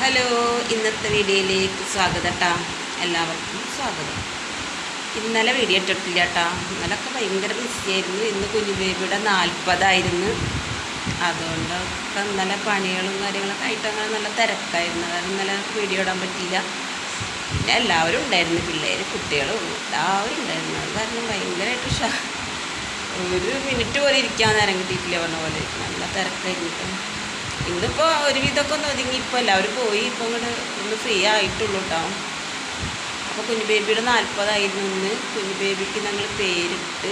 Hello ഇന്നത്തെ വീഡിയോയിലേക്ക് സ്വാഗതം കേട്ടാ എല്ലാവർക്കും സ്വാഗതം. ഇന്നലെ വീഡിയോ ഇട്ടിട്ടില്ല കേട്ടാ ഇന്നലൊക്കെ ഭയങ്കര ബിസിയായിരുന്നു ഇന്ന് കുഞ്ഞു ബേബിയുടെ നാൽപ്പതായിരുന്നു. അതുകൊണ്ടൊക്കെ ഇന്നലെ പണികളും കാര്യങ്ങളൊക്കെ ആയിട്ട് അങ്ങനെ നല്ല തിരക്കായിരുന്നു. കാരണം ഇന്നലെ വീഡിയോ ഇടാൻ പറ്റിയില്ല. പിന്നെ എല്ലാവരും ഉണ്ടായിരുന്നു. പിള്ളേർ കുട്ടികളും എല്ലാവരും ഉണ്ടായിരുന്നു. അത് കാരണം ഭയങ്കരമായിട്ട് ഷാ ഒരു മിനിറ്റ് പോലും ഇരിക്കാൻ നേരം കിട്ടിയിട്ടില്ല പറഞ്ഞ പോലെ. നല്ല തിരക്കായിരുന്നു ഇന്നിപ്പോൾ ഒരുവിധമൊക്കെ ഒന്ന് ഒതുങ്ങി ഇപ്പോൾ എല്ലാവരും പോയി ഇപ്പോൾ ഇങ്ങോട്ട് ഒന്ന് ഫ്രീ ആയിട്ടുള്ളൂ കേട്ടോ അപ്പോൾ കുഞ്ഞു ബേബിയുടെ നാൽപ്പതായിരുന്നു ഇന്ന് കുഞ്ഞു ബേബിക്ക് ഞങ്ങൾ പേരിട്ട്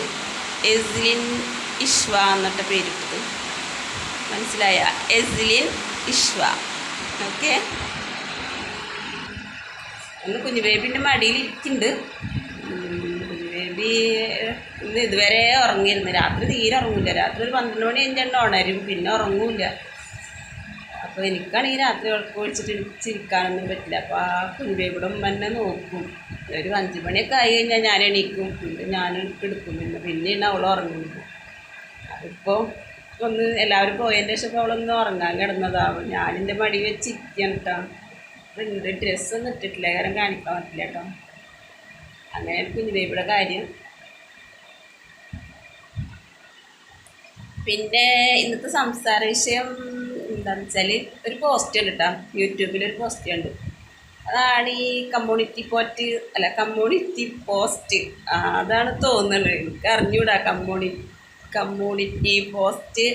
എസ്ലിൻ ഇഷ്വ എന്നിട്ട പേരിട്ടത്. മനസ്സിലായ? എസ്ലിൻ ഇഷ്വ. ഓക്കെ? ഒന്ന് കുഞ്ഞു ബേബിന്റെ മടിയിൽ ഇരിക്കുന്നുണ്ട് കുഞ്ഞു ബേബി ഇന്ന് ഇതുവരെ ഉറങ്ങിയിരുന്നു. രാത്രി തീരെ ഉറങ്ങില്ല രാത്രി ഒരു പന്ത്രണ്ട് മണി കഴിഞ്ഞാൽ ഉണരും. പിന്നെ ഉറങ്ങൂല അപ്പോൾ എനിക്കാണെങ്കിൽ രാത്രി ഉറക്കം ഒഴിച്ചിട്ട് ചിരിക്കാനൊന്നും പറ്റില്ല. അപ്പോൾ ആ കുഞ്ഞുബേബിയുടെ ഉമ്മ എന്നെ നോക്കും. ഒരു അഞ്ച് മണിയൊക്കെ ആയി കഴിഞ്ഞാൽ ഞാൻ എണീക്കും. പിന്നെ ഞാൻ എടുക്കും പിന്നെ പിന്നെയാണ് അവൾ ഉറങ്ങുന്നത്. അതിപ്പോൾ ഒന്ന് എല്ലാവരും പോയതിന്റെ ശേഷം ഇപ്പോൾ അവളൊന്ന് ഉറങ്ങാൻ കിടന്നതാവും ഞാനെന്റെ മടി വെച്ച് ഇരിക്കുകയാണ് കേട്ടോ ഉണ്ട് ഡ്രസ്സൊന്നും ഇട്ടിട്ടില്ല. കാരണം കാണിക്കാൻ പറ്റില്ല കേട്ടോ അങ്ങനെ കുഞ്ഞുബേബിയുടെ കാര്യം. പിന്നെ ഇന്നത്തെ സംസാര വിഷയം എന്താണെന്ന് വെച്ചാൽ ഒരു പോസ്റ്റ് ഉണ്ട് കേട്ടോ യൂട്യൂബിൽ ഒരു പോസ്റ്റ് ഉണ്ട് അതാണ് ഈ കമ്മ്യൂണിറ്റി പോസ്റ്റ് അല്ല കമ്മ്യൂണിറ്റി പോസ്റ്റ് അതാണ് തോന്നുന്നത് എനിക്ക് അറിഞ്ഞൂടാ കമ്മ്യൂണി കമ്മ്യൂണിറ്റി പോസ്റ്റ്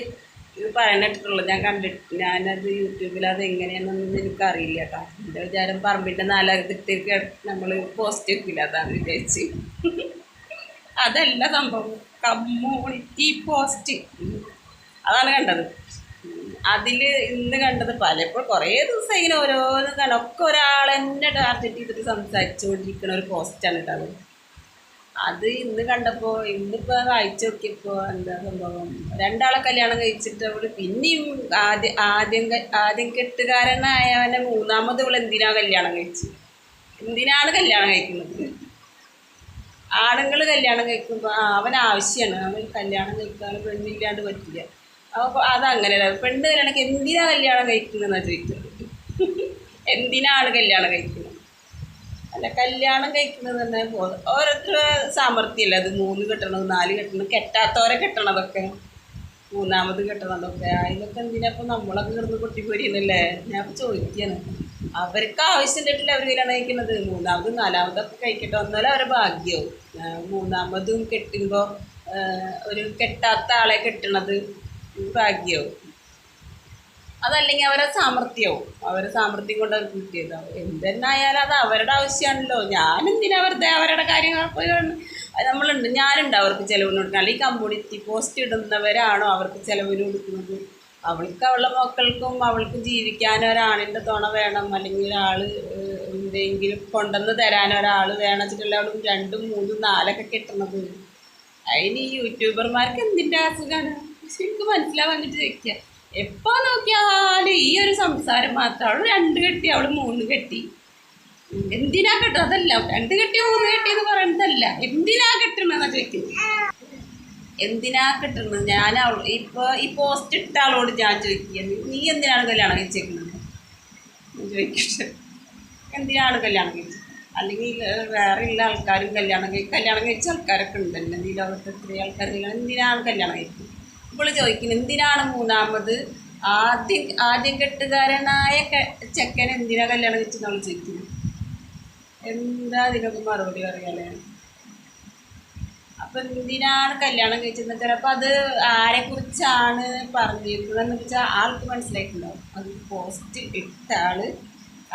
ഇത് പറയണിട്ടുള്ളൂ ഞാൻ കണ്ടിട്ട് ഞാനത് യൂട്യൂബിൽ അത് എങ്ങനെയാണെന്നൊന്നും എനിക്കറിയില്ല കേട്ടോ എന്റെ വിചാരം പറമ്പിന്റെ നാലകത്തേക്ക് നമ്മൾ പോസ്റ്റ് വെക്കില്ല അതാണ് വിചാരിച്ച്. അതല്ല സംഭവം. കമ്മ്യൂണിറ്റി പോസ്റ്റ് അതാണ് കണ്ടത്. അതിൽ ഇന്ന് കണ്ടത് പലപ്പോൾ കുറേ ദിവസം ഇങ്ങനെ ഓരോന്ന് കണ്ട ഒക്കെ ഒരാൾ തന്നെ ടാർഗറ്റ് ചെയ്തിട്ട് സംസാരിച്ചുകൊണ്ടിരിക്കുന്ന ഒരു പോസ്റ്റാണ് കേട്ടോ അത്. ഇന്ന് കണ്ടപ്പോൾ ഇന്നിപ്പോൾ വായിച്ചു നോക്കിയപ്പോൾ എന്താ സംഭവം? രണ്ടാളെ കല്യാണം കഴിച്ചിട്ട് അവൾ പിന്നെയും ആദ്യ ആദ്യം ആദ്യം കെട്ടുകാരനായവനെ മൂന്നാമത് ഇവൾ എന്തിനാണ് കല്യാണം കഴിച്ചു? എന്തിനാണ് കല്യാണം കഴിക്കുന്നത്? ആണുങ്ങൾ കല്യാണം കഴിക്കുമ്പോൾ അവൻ ആവശ്യമാണ് അവൻ കല്യാണം കഴിക്കാൻ പെണ്ണില്ലാണ്ട് പറ്റില്ല. അപ്പോൾ അതങ്ങനെയല്ല. പെണ്ണ് കല്യാണം എന്തിനാ കല്യാണം കഴിക്കുന്നതെന്നാണ് ചോദിക്കുന്നത് എന്തിനാണ് കല്യാണം കഴിക്കുന്നത്? അല്ല കല്യാണം കഴിക്കുന്നത് തന്നെ ഓരോരുത്തരുടെ സാമർഥ്യമല്ല അത്? മൂന്ന് കെട്ടണത് നാല് കെട്ടണം കെട്ടാത്തവരെ കെട്ടണതൊക്കെ മൂന്നാമത് കെട്ടണതൊക്കെ. അതിനൊക്കെ എന്തിനാ ഇപ്പം നമ്മളൊക്കെ കിടന്ന് പൊട്ടിപ്പോരിയെന്നല്ലേ? ഞാൻ ഇപ്പം ചോദിക്കുകയാണ് അവർക്ക് ആവശ്യം ഉണ്ടിട്ടില്ല അവർ കല്യാണം കഴിക്കുന്നത്. മൂന്നാമതും നാലാമതൊക്കെ കഴിക്കട്ടെ വന്നാലും അവരെ ഭാഗ്യവും. മൂന്നാമതും കെട്ടുമ്പോൾ ഒരു കെട്ടാത്ത ആളെ കെട്ടണത് ഭാഗ്യവും അതല്ലെങ്കിൽ അവരെ സാമർഥ്യവും. അവരെ സാമർഥ്യം കൊണ്ട് അവർക്ക് കിട്ടിയതാവും എന്തെന്നായാലും അത് അവരുടെ ആവശ്യമാണല്ലോ. ഞാൻ എന്തിനാ വെറുതെ അവരുടെ കാര്യങ്ങൾ പോയി നമ്മളുണ്ട്. ഞാനുണ്ട് അവർക്ക് ചിലവിന് കൊടുക്കുന്നത് അല്ലെങ്കിൽ കമ്മ്യൂണിറ്റി പോസ്റ്റ് ഇടുന്നവരാണോ അവർക്ക് ചിലവിന് കൊടുക്കുന്നത്? അവൾക്ക് അവളുടെ മക്കൾക്കും അവൾക്ക് ജീവിക്കാൻ ഒരാണിന്റെ തുണ വേണം. അല്ലെങ്കിൽ ഒരാൾ എന്തെങ്കിലും കൊണ്ടുവന്ന് തരാൻ ഒരാൾ വേണം വെച്ചിട്ടുള്ള അവളും രണ്ടും മൂന്നും നാലൊക്കെ കിട്ടുന്നത് അതിന് ഈ യൂട്യൂബർമാർക്ക് എന്തിന്റെ അസുഖമാണ് എനിക്ക് മനസ്സിലാവാന്നിട്ട് ചോദിക്കുക എപ്പോൾ നോക്കിയാലും ഈ ഒരു സംസാരം മാത്രം. അവൾ രണ്ട് കെട്ടി അവൾ മൂന്ന് കെട്ടി. എന്തിനാ കെട്ടും? അതല്ല രണ്ട് കെട്ടി മൂന്ന് കെട്ടി എന്ന് പറയുന്നതല്ല. എന്തിനാ കെട്ടണെന്ന ചോദിക്കുന്നത് എന്തിനാ കെട്ടുന്നത് ഞാൻ അവൾ ഇപ്പോൾ ഈ പോസ്റ്റ് ഇട്ട ആളോട് ഞാൻ ചോദിക്കുക നീ എന്തിനാണ് കല്യാണം കഴിച്ചേക്കുന്നത്? ചോദിക്കട്ടെ. എന്തിനാണ് കല്യാണം കഴിച്ചത് അല്ലെങ്കിൽ വേറെ ഉള്ള ആൾക്കാരും കല്യാണം കഴിക്കും കല്യാണം കഴിച്ച ആൾക്കാരൊക്കെ ഉണ്ടല്ലോ. ഈ ലോകത്ത് എത്ര ആൾക്കാർ എന്തിനാണ് കല്യാണം കഴിക്കുന്നത് ഇപ്പോൾ ചോദിക്കുന്നത് എന്തിനാണ് മൂന്നാമത്? ആദ്യ ആദ്യഘട്ടുകാരനായ ചെക്കൻ എന്തിനാ കല്യാണം കഴിച്ചെന്ന് അവൾ ചോദിക്കുന്നത്. എന്താ അതിനൊക്കെ മറുപടി പറയാലേ അപ്പം എന്തിനാണ് കല്യാണം കഴിച്ചതെന്ന് വെച്ചാൽ അപ്പം അത് ആരെക്കുറിച്ചാണ് പറഞ്ഞിരിക്കുന്നതെന്ന് വെച്ചാൽ ആൾക്ക് മനസ്സിലായിട്ടുണ്ടാവും. അത് പോസ്റ്റ് ഇട്ട ആൾ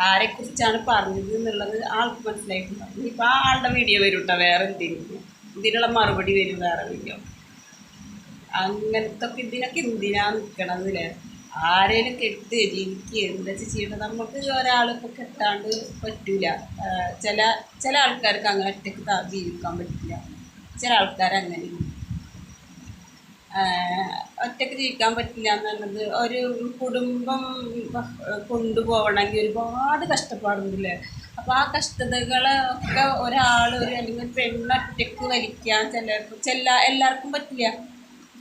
ആരെക്കുറിച്ചാണ് പറഞ്ഞത് എന്നുള്ളത് ആൾക്ക് മനസ്സിലായിട്ടുണ്ടാവും. ഇനിയിപ്പോൾ ആ ആളുടെ വീഡിയോ വരും കേട്ടോ വേറെ എന്തെങ്കിലും? ഇതിനുള്ള മറുപടി വരും വേറെ വീഡിയോ അങ്ങനത്തെ ഇതിനൊക്കെ എന്തിനാ നിൽക്കണതില്ലേ ആരേലും കെട്ട് ജീവിക്കുക എന്താ ചെയ്യണം നമുക്ക് ഒരാളിപ്പോൾ കെട്ടാണ്ട് പറ്റില്ല ചില ചില ആൾക്കാർക്ക് അങ്ങനെ ഒറ്റയ്ക്ക് ത- ജീവിക്കാൻ പറ്റില്ല ചില ആൾക്കാർ അങ്ങനെ. ഒറ്റയ്ക്ക് ജീവിക്കാൻ പറ്റില്ല എന്നുള്ളത് ഒരു കുടുംബം കൊണ്ടുപോകണമെങ്കിൽ ഒരുപാട് കഷ്ടപ്പാടുണ്ടല്ലേ? അപ്പോൾ ആ കഷ്ടതകളെ ഒക്കെ ഒരാൾ ഒരു അല്ലെങ്കിൽ ഒരു പെണ്ണ് വലിക്കാൻ ചില ചില എല്ലാവർക്കും പറ്റില്ല.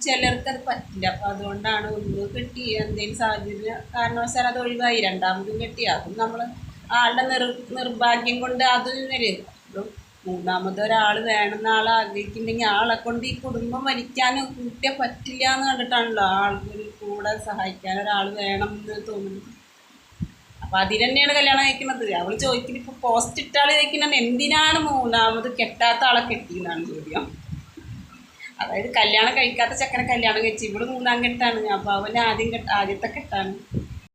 ചിലർക്ക് അത് പറ്റില്ല. അപ്പോൾ അതുകൊണ്ടാണ് ഒന്ന് കെട്ടി എന്തെങ്കിലും സാഹചര്യം കാരണവശാൽ അത് ഒഴിവായി. രണ്ടാമതും കെട്ടി. അതും നമ്മൾ ആളുടെ നിർ നിർഭാഗ്യം കൊണ്ട് അത് വരും മൂന്നാമത് ഒരാൾ വേണമെന്ന് ആൾ ആഗ്രഹിക്കുന്നുണ്ടെങ്കിൽ ആളെ കൊണ്ട് ഈ കുടുംബം വലിക്കാൻ കൂട്ടിയ പറ്റില്ല എന്ന് കണ്ടിട്ടാണല്ലോ ആൾക്ക് കൂടെ സഹായിക്കാൻ ഒരാൾ വേണം എന്ന് തോന്നുന്നത് അപ്പം അതിൽ തന്നെയാണ് കല്യാണം കഴിക്കുന്നത്. അവൾ ചോദിക്കുന്നത് ഇപ്പോൾ പോസ്റ്റ് ഇട്ടാൾ ചോദിക്കുന്നത് എന്തിനാണ് മൂന്നാമത് കെട്ടാത്ത ആളെ കെട്ടിയെന്നാണ് ചോദ്യം. അതായത് കല്യാണം കഴിക്കാത്ത ചെക്കനെ കല്യാണം കഴിച്ച്. ഇവിടെ മൂന്നാം കെട്ടാണ് അപ്പോൾ അവന്റെ ആദ്യം കെട്ട ആദ്യത്തെ കെട്ടാണ്